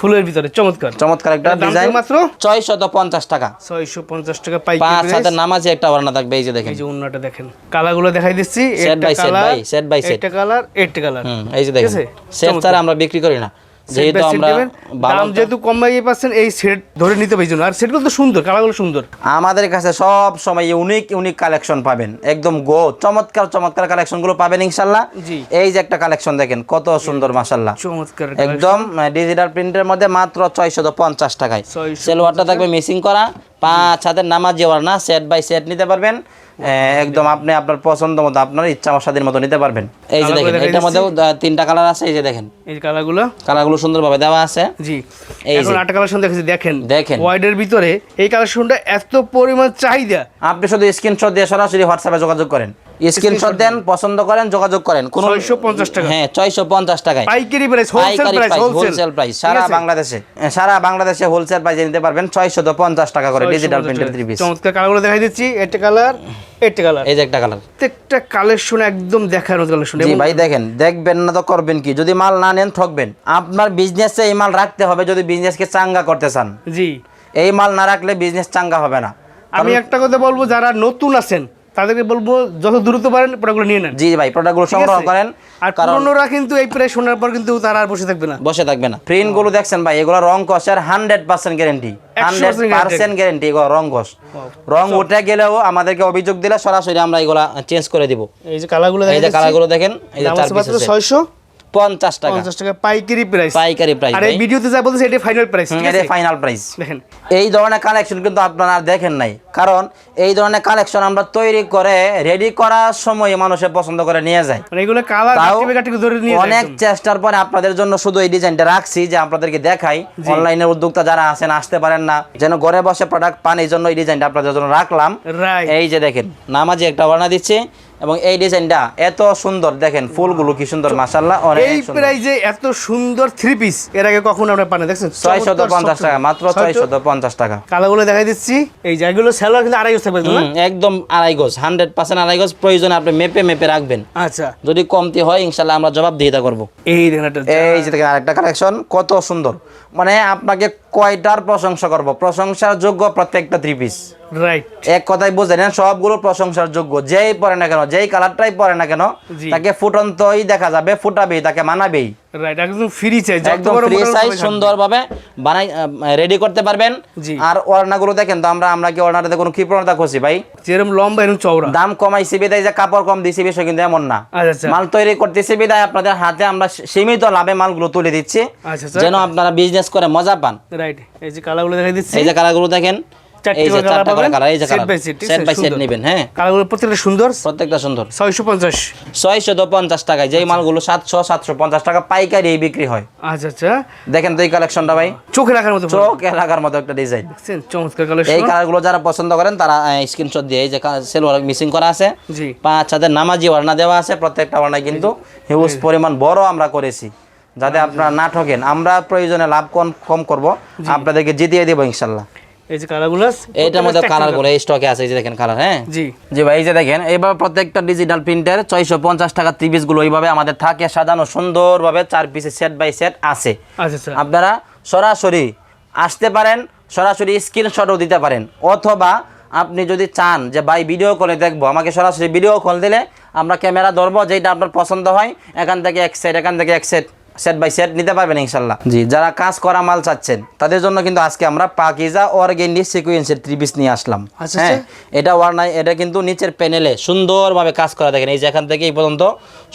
Speaker 2: ফুলের ভিতরে চমৎকার।
Speaker 1: চমৎকার একটা ডিজাইন
Speaker 2: মাত্র?
Speaker 1: ছয়শত পঞ্চাশ টাকা।
Speaker 2: ছয়শো পঞ্চাশ টাকা
Speaker 1: পাঁচ হাজার নামাজি একটা ওড়না থাকবে এই যে দেখেন।
Speaker 2: এই যে উন্নাটা দেখেন। কালারগুলো দেখাই দিচ্ছি।
Speaker 1: সেট
Speaker 2: একটা সেট
Speaker 1: ভাই, সেট by set।
Speaker 2: একটা কালার একটা কালার।
Speaker 1: এই যে দেখেন? সেট। ছাড়া আমরা বিক্রি করি না। যেহেতু আমরা
Speaker 2: দাম যেহেতু কম বাইয়ে পাচ্ছেন এই সেট ধরে নিতে পারি আর সেটগুলো তো সুন্দর কালারগুলো সুন্দর।
Speaker 1: আমাদের কাছে সব সময় ইউনিক ইউনিক কালেকশন পাবেন। একদম গো চমৎকার চমৎকার কালেকশনগুলো পাবেন ইনশাল্লাহ। এই যে একটা কালেকশন দেখেন কত সুন্দর মাসাল্লাহ
Speaker 2: চমৎকার
Speaker 1: একদম ডিজিটাল প্রিন্টের মধ্যে মাত্র ছয়শত পঞ্চাশ টাকায়।
Speaker 2: 650
Speaker 1: সেলোয়ারটা থাকবে মিসিং করা। পাঁচ হাতের নামাজি ওড়না সেট বাই সেট নিতে পারবেন। একদম আপনি আপনার পছন্দ মতো আপনার ইচ্ছা স্বাধীন মতো নিতে পারবেন। এই যে দেখেন এটার মধ্যেও তিনটা কালার আছে এই যে দেখেন।
Speaker 2: এই যে কালারগুলো?
Speaker 1: কালারগুলো সুন্দরভাবে দেওয়া আছে।
Speaker 2: জি।
Speaker 1: এই
Speaker 2: এখন
Speaker 1: যে।
Speaker 2: কালার সুন্দর দেখেছি দেখেন।
Speaker 1: দেখেন।
Speaker 2: ওয়াইডের ভিতরে এই কালার সুন্দর এত পরিমাণ চাহিদা।
Speaker 1: আপনি শুধু স্ক্রিনশট দিয়ে সরাসরি হোয়াটসঅ্যাপে যোগাযোগ করেন। স্ক্রিনশট দেন পছন্দ করেন যোগাযোগ করেন। কোন
Speaker 2: 650 টাকা।
Speaker 1: হ্যাঁ ছয়শো পঞ্চাশ টাকায়।
Speaker 2: পাইকারি price wholesale price
Speaker 1: price
Speaker 2: wholesale
Speaker 1: wholesale price সারা বাংলাদেশে সারা বাংলাদেশে হোলসেল প্রাইসে নিতে পারবেন ছয়শো পঞ্চাশ টাকা করে ডিজিটাল প্রিন্টের পিস
Speaker 2: চমৎকার কালারগুলো দেখাই দিচ্ছি একটা কালার একটা কালার।
Speaker 1: এই যে একটা কালার।
Speaker 2: প্রত্যেকটা কালেকশন একদম দেখার কালেকশন
Speaker 1: জি ভাই দেখেন দেখবেন না তো করবেন কি? যদি মাল না নেন ঠকবেন। আপনার বিজনেসে এই মাল রাখতে হবে যদি বিজনেসকে চাঙ্গা করতে চান।
Speaker 2: জি।
Speaker 1: এই মাল না রাখলে বিজনেস চাঙ্গা হবে না।
Speaker 2: আমি একটা কথা বলব যারা নতুন আছেন তাদেরকে বলব যত দ্রুত পারেন প্রোডাক্টগুলো নিয়ে নেন।
Speaker 1: জি ভাই প্রোডাক্টগুলো সংগ্রহ করেন
Speaker 2: আর পুরনোরা কিন্তু এই প্রাইস শোনার পর কিন্তু তারা আর বসে থাকবে না।
Speaker 1: বসে থাকবে না। প্রিন্টগুলো দেখছেন ভাই এগুলো রং কষের hundred percent guarantee hundred percent guarantee এগুলো রং কষ রং উঠে গেলেও আমাদেরকে অভিযোগ দিলে সরাসরি আমরা এগুলা চেঞ্জ করে দিব।
Speaker 2: এই যে কালারগুলো
Speaker 1: এই যে কালারগুলো দেখেন এই যে চার পিস আছে।
Speaker 2: ছয়শো
Speaker 1: পঞ্চাশ টাকা।
Speaker 2: পঞ্চাশ টাকা পাইকারি প্রাইস
Speaker 1: পাইকারি প্রাইস
Speaker 2: আর এই ভিডিওতে যা বলতেছে এটা ফাইনাল প্রাইস ঠিক আছে?
Speaker 1: ফাইনাল প্রাইস
Speaker 2: দেখেন।
Speaker 1: এই ধরনের কালেকশন কিন্তু আপনারা দেখেন নাই। কারণ এই ধরনের কালেকশন আমরা তৈরি করে রেডি করার সময় মানুষে পছন্দ করে নিয়ে যায়।
Speaker 2: মানে এগুলো কালার ধরে নিয়ে
Speaker 1: অনেক চেষ্টার পরে আপনাদের জন্য শুধু এই ডিজাইনটা রাখছি যে আপনাদেরকে দেখাই। অনলাইনের উদ্যোক্তা যারা আছেন আসতে পারেন না। যেন ঘরে বসে প্রোডাক্ট পান এই জন্য এই ডিজাইনটা আপনাদের জন্য রাখলাম। এই যে দেখেন নামাজি একটা বর্ণা দিচ্ছি। এবং এই ডিজাইনটা এত সুন্দর দেখেন ফুলগুলো কি সুন্দর মাসাল্লাহ অনেক
Speaker 2: এই প্রাইজে এত সুন্দর থ্রি পিস এর আগে কখনো আমরা পানি দেখছেন?
Speaker 1: ছয়শত পঞ্চাশ টাকা মাত্র ছয়শত পঞ্চাশ টাকা।
Speaker 2: কালারগুলো দেখাই দিচ্ছি। এই জায়গাগুলো সেলার কিন্তু আড়াই গজ থাকবে না?
Speaker 1: একদম আড়াই গজ হান্ড্রেড পার্সেন্ট আড়াই গজ প্রয়োজন আপনি মেপে মেপে রাখবেন।
Speaker 2: আচ্ছা।
Speaker 1: যদি কমতি হয় ইনশাল্লাহ আমরা জবাব দিয়ে করব।
Speaker 2: এই দেখেন
Speaker 1: এই যে। দেখেন আরেকটা কালেকশন কত সুন্দর। মানে আপনাকে কয়টার প্রশংসা করব? প্রশংসার যোগ্য প্রত্যেকটা থ্রি পিস
Speaker 2: রাইট
Speaker 1: এক কথায় বুঝে না সবগুলো প্রশংসার যোগ্য। যেই পরে না কেন যেই কালারটাই পরে না কেন তাকে ফুটন্তই দেখা যাবে ফুটাবেই তাকে মানাবেই।
Speaker 2: রাইট একদম ফ্রি
Speaker 1: একদম ফ্রি সাইজ সুন্দরভাবে বানাই রেডি করতে পারবেন। আর ওড়নাগুলো দেখেন তো আমরা আমরা কি ওড়নাটাতে কোনো কৃপণতা করছি ভাই?
Speaker 2: যেরকম লম্বা এরকম চওড়া।
Speaker 1: দাম কমাইছি বিদায় যে কাপড় কম দিছি বিষয় কিন্তু এমন না।
Speaker 2: আচ্ছা আচ্ছা।
Speaker 1: মাল তৈরি করতেছি বিদায় আপনাদের হাতে আমরা সীমিত লাভে মালগুলো তুলে দিচ্ছি।
Speaker 2: আচ্ছা
Speaker 1: যেন আপনারা বিজনেস করে মজা পান।
Speaker 2: রাইট এই যে কালারগুলো দেখাই দিচ্ছি।
Speaker 1: এই যে কালারগুলো দেখেন পাইকারি বিক্রি হয়।
Speaker 2: আচ্ছা আচ্ছা।
Speaker 1: দেখেন তো এই কালেকশনটা ভাই।
Speaker 2: চোখে রাখার মতো
Speaker 1: চোখ মতো একটা ডিজাইন এই কালারগুলো যারা পছন্দ করেন তারা স্ক্রিনশট দিয়ে এই যে মিসিং করা আছে। পাঁচ হাতের নামাজি ওয়ার্না দেওয়া আছে প্রত্যেকটা ওয়ার্নায় কিন্তু হিউজ পরিমাণ বড় আমরা করেছি। যাতে আপনারা না ঠকেন। আমরা প্রয়োজনে লাভ কম কম করব। আপনাদেরকে জিতিয়ে দেবো ইনশাল্লাহ।
Speaker 2: এই যে কালারগুলো
Speaker 1: এইটার মধ্যে কালার এই স্টকে আছে এই যে দেখেন কালার হ্যাঁ?
Speaker 2: জি।
Speaker 1: জি ভাই এই যে দেখেন এইভাবে প্রত্যেকটা ডিজিটাল প্রিন্টের ছয়শো পঞ্চাশ টাকা ত্রিপিসগুলো এইভাবে আমাদের থাকে সাজানো সুন্দরভাবে চার পিসে সেট বাই সেট আছে।
Speaker 2: আচ্ছা আচ্ছা।
Speaker 1: আপনারা সরাসরি আসতে পারেন সরাসরি স্ক্রিনশটও দিতে পারেন। অথবা আপনি যদি চান যে ভাই ভিডিও কলে দেখব আমাকে সরাসরি ভিডিও কল দিলে আমরা ক্যামেরা ধরবো যেটা আপনার পছন্দ হয় এখান থেকে এক সেট এখান থেকে এক সেট সেট বাই সেট নিতে পারবেন ইনশাল্লাহ। জি। যারা কাজ করা মাল চাচ্ছেন তাদের জন্য কিন্তু আজকে আমরা পাকিজা অর্গেন্ডি সিকুয়েন্সের পিস নিয়ে আসলাম।
Speaker 2: আচ্ছা,
Speaker 1: হ্যাঁ এটা ওয়ারনাই এটা কিন্তু নিচের প্যানেলে সুন্দরভাবে কাজ করা দেখেন এই যে এখান থেকে এই পর্যন্ত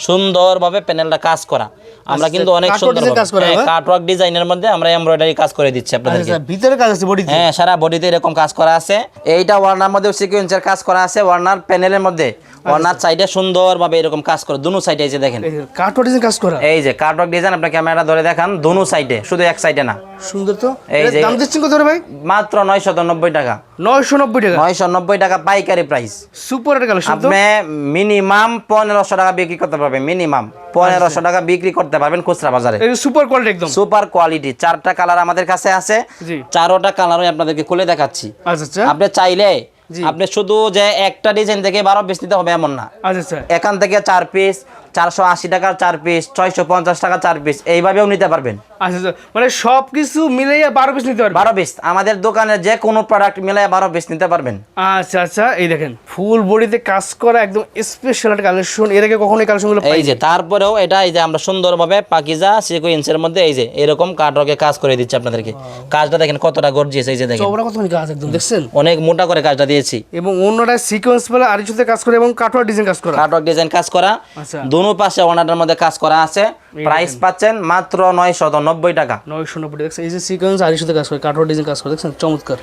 Speaker 1: সুন্দরভাবে প্যানেলটা কাজ করা। আমরা কিন্তু অনেক সুন্দর
Speaker 2: কাজ করা?
Speaker 1: কাটওয়ার্ক ডিজাইনের মধ্যে আমরা এমব্রয়ডারি কাজ করে দিচ্ছি
Speaker 2: আচ্ছা
Speaker 1: আপনাদেরকে।
Speaker 2: আচ্ছা ভিতরে কাজ আছে বডিতে
Speaker 1: হ্যাঁ সারা বডিতে এরকম কাজ করা আছে। এইটা ওয়ার্নার মধ্যে সিকোয়েন্সের কাজ করা আছে ওয়ার্নার প্যানেলের মধ্যে। ওয়ার্নার সাইডে সুন্দরভাবে এরকম কাজ করে দুনো সাইডে এই যে দেখেন।
Speaker 2: কাটওয়ার্ক ডিজাইন কাজ করা?
Speaker 1: এই যে কাটওয়ার্ক ডিজাইন আপনার ক্যামেরা ধরে দেখান দুনো সাইডে শুধু এক সাইডে না।
Speaker 2: সুন্দর তো?
Speaker 1: এই যে-
Speaker 2: দাম দিচ্ছেন কত ভাই?
Speaker 1: মাত্র নয়শত নব্বই টাকা।
Speaker 2: নয়শো নব্বই টাকা?
Speaker 1: নয়শো নব্বই টাকা পাইকারি প্রাইস
Speaker 2: সুপার একটা কালেকশন
Speaker 1: আপনি মিনিমাম পনেরোশো টাকা বিক্রি করতে পারবেন মিনিমাম পনেরোশো টাকা বিক্রি করতে পারবেন খুচরা বাজারে।
Speaker 2: এই সুপার কোয়ালিটি একদম।
Speaker 1: সুপার কোয়ালিটি চারটা কালার আমাদের কাছে আছে।
Speaker 2: জি।
Speaker 1: চারোটা কালারই আপনাদেরকে খুলে দেখাচ্ছি।
Speaker 2: আচ্ছা আচ্ছা।
Speaker 1: আপনি চাইলে। আপনি শুধু যে একটা ডিজাইন থেকে বারো পিস নিতে হবে এমন না।
Speaker 2: আচ্ছা আচ্ছা।
Speaker 1: এখান থেকে চার পিস চারশো আশি টাকার চার পিস ছয়শো পঞ্চাশ টাকা চার পিস এইভাবেও নিতে পারবেন।
Speaker 2: আচ্ছা আচ্ছা মানে সব কিছু মিলাইয়া বারো পিস নিতে পারবেন?
Speaker 1: বারো পিস আমাদের দোকানে যে কোনো প্রোডাক্ট মিলাই বারো পিস নিতে পারবেন।
Speaker 2: আচ্ছা আচ্ছা এই দেখেন ফুল বডিতে কাজ করা একদম স্পেশাল একটা কালেকশন এর আগে কখনো এই কালেকশনগুলো
Speaker 1: এই যে তারপরেও এটা এই যে আমরা সুন্দরভাবে পাকিজা সিকোয়েন্সের মধ্যে এই যে এরকম কাটরকে কাজ করে দিচ্ছি আপনাদেরকে। কাজটা দেখেন কতটা গর্জিয়াস এই যে দেখেন।
Speaker 2: চওড়া কত কাজ একদম দেখছেন?
Speaker 1: অনেক মোটা করে কাজটা দিয়েছি।
Speaker 2: এবং অন্যটা সিকোয়েন্স বলে আর কিছুতে কাজ করে এবং কাটোয়া ডিজাইন কাজ করা।
Speaker 1: কাটওয়ার্ক ডিজাইন কাজ করা।
Speaker 2: আচ্ছা।
Speaker 1: দুনো পাশে ওনাটার মধ্যে কাজ করা আছে। প্রাইস পাচ্ছেন মাত্র নয়শত নব্বই টাকা।
Speaker 2: নয়শো নব্বই দেখছেন এই যে সিকোয়েন্স আড়াইশো সাথে কাজ করে কাঠোর ডিজাইন কাজ করে দেখছেন? চমৎকার।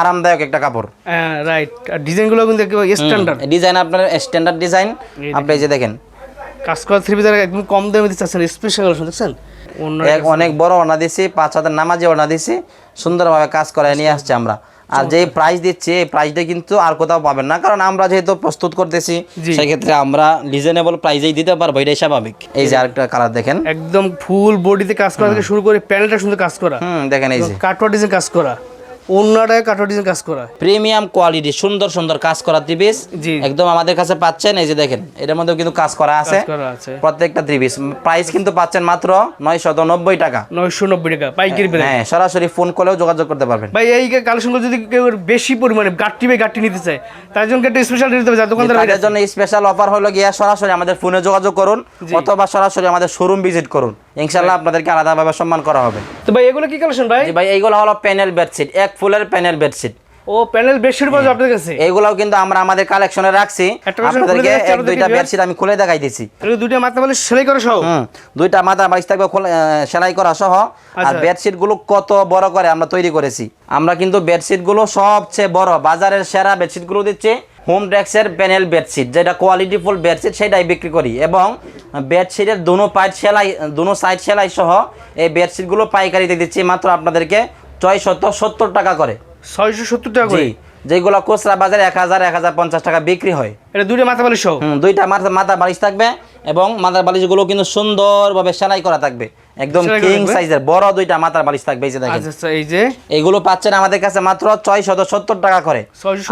Speaker 1: আরামদায়ক একটা কাপড়।
Speaker 2: হ্যাঁ রাইট আর ডিজাইনগুলো কিন্তু স্ট্যান্ডার্ড
Speaker 1: ডিজাইন আপনার স্ট্যান্ডার্ড ডিজাইন আপনি এই যে দেখেন।
Speaker 2: কাজ করা থ্রি পিসের একদম কম দামে দিতে চাচ্ছেন স্পেশাল দেখছেন?
Speaker 1: অনেক বড় ওনা দিছি পাঁচ হাজার নামাজি ওনা দিছি। সুন্দরভাবে কাজ করে নিয়ে আসছে আমরা। আর যে প্রাইস দিচ্ছে এই প্রাইসটা কিন্তু আর কোথাও পাবেন না। কারণ আমরা যেহেতু প্রস্তুত করতেছি
Speaker 2: সেই
Speaker 1: সেক্ষেত্রে আমরা রিজনেবল প্রাইসেই দিতে পারব এটাই স্বাভাবিক। এই যে আরেকটা কালার দেখেন।
Speaker 2: একদম ফুল বডিতে কাজ করা থেকে শুরু করে প্যানেলটা সুন্দর কাজ করা।
Speaker 1: হুম দেখেন এই যে।
Speaker 2: কাঠোয়া ডিজাইন কাজ করা। অন্যটায় ডিজাইন কাজ করা
Speaker 1: প্রিমিয়াম কোয়ালিটি সুন্দর সুন্দর কাজ করা থ্রি পিস একদম আমাদের কাছে পাচ্ছেন এই যে দেখেন এটার মধ্যে কিন্তু কাজ করা আছে। প্রত্যেকটা থ্রি পিস প্রাইস কিন্তু পাচ্ছেন মাত্র নয়শত নব্বই টাকা।
Speaker 2: নয়শো নব্বই টাকা পাইকারি বেড়ে
Speaker 1: হ্যাঁ সরাসরি ফোন করলেও যোগাযোগ করতে পারবেন।
Speaker 2: ভাই এই কালেকশনগুলো যদি কেউ বেশি পরিমাণে গাঠটি বাই গাঠটি নিতে চায় তার জন্য একটা স্পেশাল হবে যার দোকানদার
Speaker 1: তাদের জন্য স্পেশাল অফার হলো গিয়া সরাসরি আমাদের ফোনে যোগাযোগ করুন অথবা সরাসরি আমাদের শোরুম ভিজিট করুন। ইনশাল্লাহ আপনাদেরকে আলাদাভাবে সম্মান করা হবে।
Speaker 2: তো ভাই এগুলো কি কালেকশন ভাই?
Speaker 1: ভাই এইগুলো হলো প্যানেল বেডশিট এক ফুলের প্যানেল বেডশিট
Speaker 2: ও প্যানেল বেশির পাওয়া যায় আপনাদের কাছে?
Speaker 1: এইগুলাও কিন্তু আমরা আমাদের কালেকশনে রাখছি। আপনাদেরকে এক দুইটা বেডশিট আমি খুলে দেখাই দিছি।
Speaker 2: এগুলো দুইটা মাথা বলে সেলাই করে সহ?
Speaker 1: হুম দুইটা মাথা বাড়ি থাকবে খোলা- সেলাই করা সহ। আর
Speaker 2: আচ্ছা।
Speaker 1: বেডশিটগুলো কত বড় করে আমরা তৈরি করেছি। আমরা কিন্তু বেডশিটগুলো সবচেয়ে বড় বাজারের সেরা বেডশিটগুলো দিচ্ছি। হোম ডেক্সের প্যানেল বেডশিট যেটা কোয়ালিটি ফুল বেডশিট সেটাই বিক্রি করি। এবং বেডশিটের দুনো পাইট সেলাই দুনো সাইড সেলাই সহ এই বেডশিটগুলো পাইকারিতে দিচ্ছি মাত্র আপনাদেরকে ছয়শত সত্তর টাকা করে।
Speaker 2: ছয়শো সত্তর টাকা করে?
Speaker 1: যেগুলো খুচরা বাজারে এক হাজার এক হাজার পঞ্চাশ টাকা বিক্রি হয়।
Speaker 2: এটা দুইটা মাথা বলে সহ?
Speaker 1: হুম দুইটা মাথা মাথা বালিশ থাকবে এবং মাথার বালিশগুলো কিন্তু সুন্দরভাবে সেলাই করা থাকবে। একদম কিং সাইজের বড় দুইটা মাথার বালিশ থাকবে এই যে দেখেন।
Speaker 2: আচ্ছা আচ্ছা এই যে।
Speaker 1: এগুলো পাচ্ছেন আমাদের কাছে মাত্র ছয় শত সত্তর টাকা করে।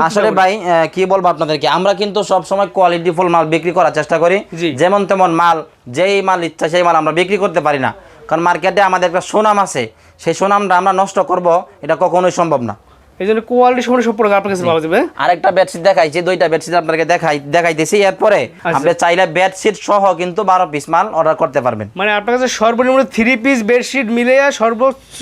Speaker 1: আসলে ভাই কি বলব আপনাদেরকে? আমরা কিন্তু সব সময় কোয়ালিটি ফুল মাল বিক্রি করার চেষ্টা করি। যেমন তেমন মাল যেই মাল ইচ্ছা সেই মাল আমরা বিক্রি করতে পারি না। কারণ মার্কেটে আমাদের একটা সুনাম আছে। সেই সুনামটা আমরা নষ্ট করব এটা কখনোই সম্ভব না।
Speaker 2: এই জন্য কোয়ালিটি সম্পর্কে সব প্রোডাক্ট আপনার কাছে পাওয়া যাবে।
Speaker 1: আরেকটা বেডশিট দেখাইছি দুইটা বেডশিট আপনাকে দেখাই দেখাইতেছি এরপরে
Speaker 2: আচ্ছা।
Speaker 1: আপনি চাইলে বেডশিট সহ কিন্তু বারো পিস মাল অর্ডার করতে পারবেন।
Speaker 2: মানে আপনার কাছে সর্বনিম্ন থ্রি পিস বেডশিট মিলে সর্বোচ্চ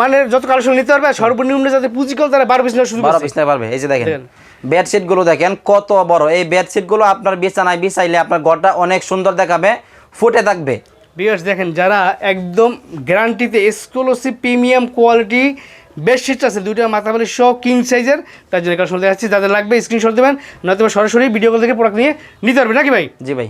Speaker 2: মানে যত কালেকশন নিতে পারবে সর্বনিম্ন যাতে পুঁজি কল তারা বারো পিস নেওয়ার সুযোগ
Speaker 1: বারো
Speaker 2: আছে।
Speaker 1: পিস নিতে পারবে। এই যে দেখেন
Speaker 2: দেখেন।
Speaker 1: বেডশিটগুলো দেখেন কত বড়। এই বেডশিটগুলো আপনার বিছানায় বিছাইলে আপনার ঘরটা অনেক সুন্দর দেখাবে ফুটে থাকবে।
Speaker 2: বিয়ার্স দেখেন যারা একদম গ্যারান্টিতে এক্সক্লুসিভ প্রিমিয়াম কোয়ালিটি বেডশিট আছে, দুইটা মাথা বালি শো কিং সাইজের তার জন্য শুনতে যাচ্ছি, যাদের লাগবে স্ক্রিনশট দেবেন নয়তো সরাসরি ভিডিও কল থেকে প্রোডাক্ট নিয়ে নিতে পারবে নাকি ভাই?
Speaker 1: জি ভাই।